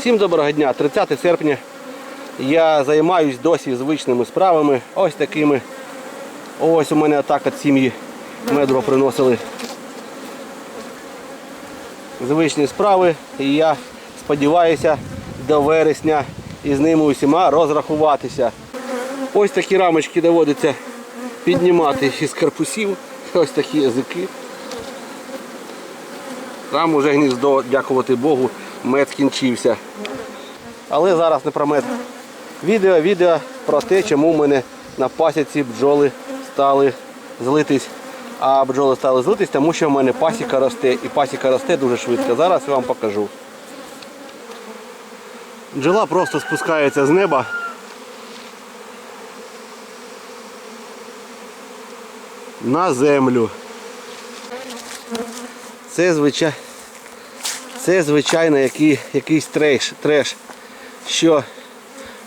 Всім доброго дня, 30 серпня. Я займаюсь досі звичними справами. Ось такими. Ось у мене так от сім'ї медро приносили. Звичні справи. І я сподіваюся до вересня із ними усіма розрахуватися. Ось такі рамочки доводиться піднімати із карпусів. Ось такі язики. Там уже гніздо, дякувати Богу, мед скінчився. Але зараз не про мед. Відео, відео про те, чому в мене на пасіці бджоли стали злитись. А бджоли стали злитись, тому що в мене пасіка росте. І пасіка росте дуже швидко. Зараз я вам покажу. Бджола просто спускається з неба. На землю. Це звичайно. Це, звичайно, який, якийсь треш, треш, що,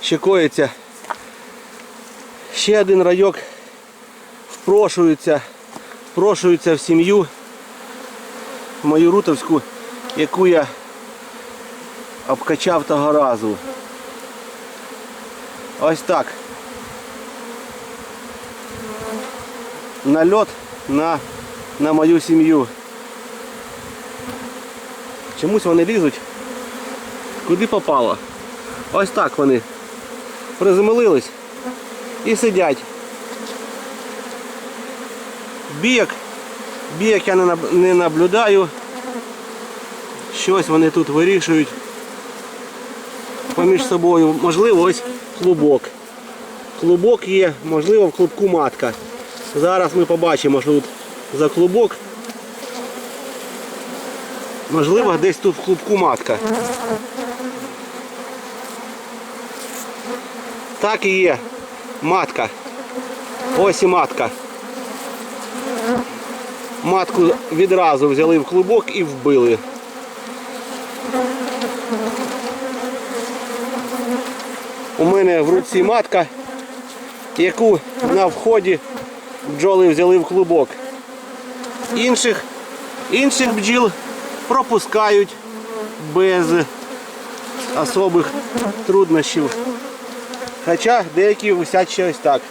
що коїться. Ще один райок впрошується, впрошується в сім'ю мою рутовську, яку я обкачав того разу. Ось так. Нальот на, на мою сім'ю. Чомусь вони лізуть. Куди попало. Ось так вони приземлились і сидять. Бійок, бійок я не наблюдаю. Щось вони тут вирішують поміж собою. Можливо, ось клубок. Клубок є, можливо, в клубку матка. Зараз ми побачимо, що тут за клубок. Можливо, десь тут в клубку матка. Так і є. Матка. Ось і матка. Матку відразу взяли в клубок і вбили. У мене в руці матка, яку на вході бджоли взяли в клубок. Інших, інших бджіл пропускають без особих труднощів. Хоча деякі висять ще ось так.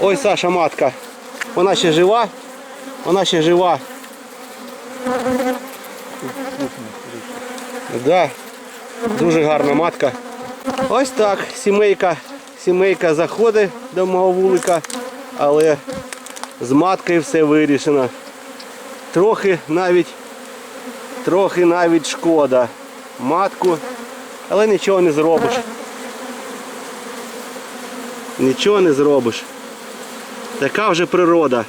Ось Саша матка. Вона ще жива. Вона ще жива. Да, дуже гарна матка. Ось так. Сімейка, сімейка заходить до мого вулика, але з маткою все вирішено. Трохи навіть Трохи навіть шкода матку, але нічого не зробиш. Нічого не зробиш. Така вже природа.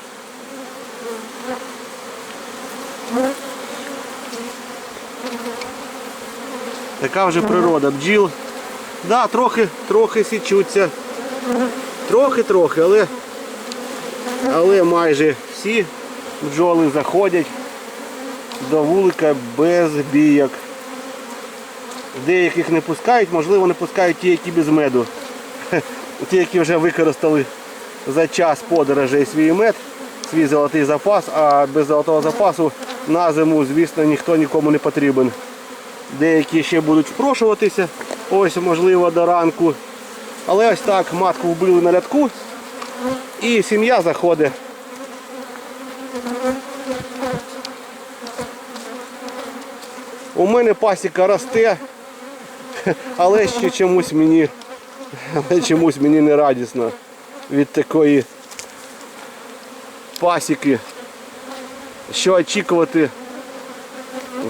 Така вже природа бджіл. Да, трохи, трохи січуться. Трохи-трохи, але, але майже всі бджоли заходять до вулика без бійок. Деяких не пускають, можливо не пускають ті, які без меду. Ті, які вже використали за час подорожей свій мед, свій золотий запас, а без золотого запасу на зиму, звісно, ніхто нікому не потрібен. Деякі ще будуть впрошуватися, ось можливо до ранку. Але ось так матку вбили на рядку і сім'я заходить. У мене пасіка росте, але ще чомусь мені, чомусь мені не радісно від такої пасіки. Що очікувати?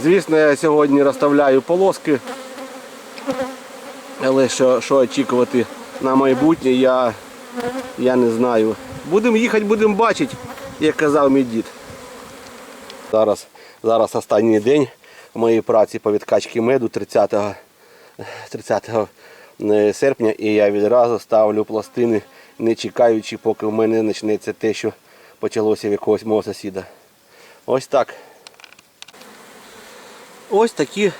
Звісно, я сьогодні розставляю полоски, але що, що очікувати на майбутнє, я, я не знаю. Будемо їхати, будемо бачити, як казав мій дід. Зараз, зараз останній день моєї праці по відкачці меду 30, 30 е, серпня і я відразу ставлю пластини, не чекаючи, поки в мене почнеться те, що почалося в якогось мого сусіда. Ось так. Ось такі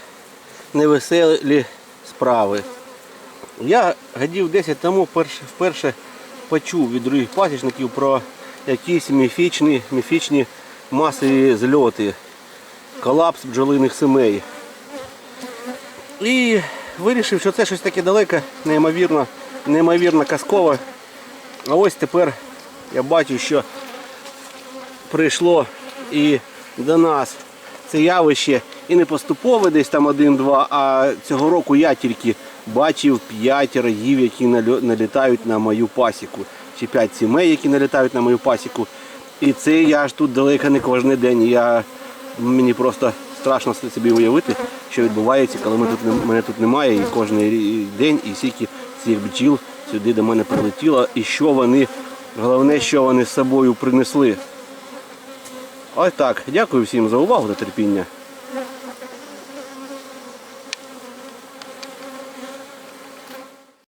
невеселі справи. Я годів 10 тому вперше, почув від других пасічників про якісь міфічні, міфічні масові зльоти колапс бджолиних сімей. І вирішив, що це щось таке далеке, неймовірно, неймовірно казкове. А ось тепер я бачу, що прийшло і до нас це явище і не поступове десь там один-два, а цього року я тільки бачив п'ять раїв, які налітають на мою пасіку. Чи п'ять сімей, які налітають на мою пасіку. І це я ж тут далеко не кожен день. Я, мені просто страшно собі уявити, що відбувається, коли ми тут, мене тут немає, і кожен день, і скільки цих бджіл сюди до мене прилетіло, і що вони, головне, що вони з собою принесли. Ось так. Дякую всім за увагу та терпіння.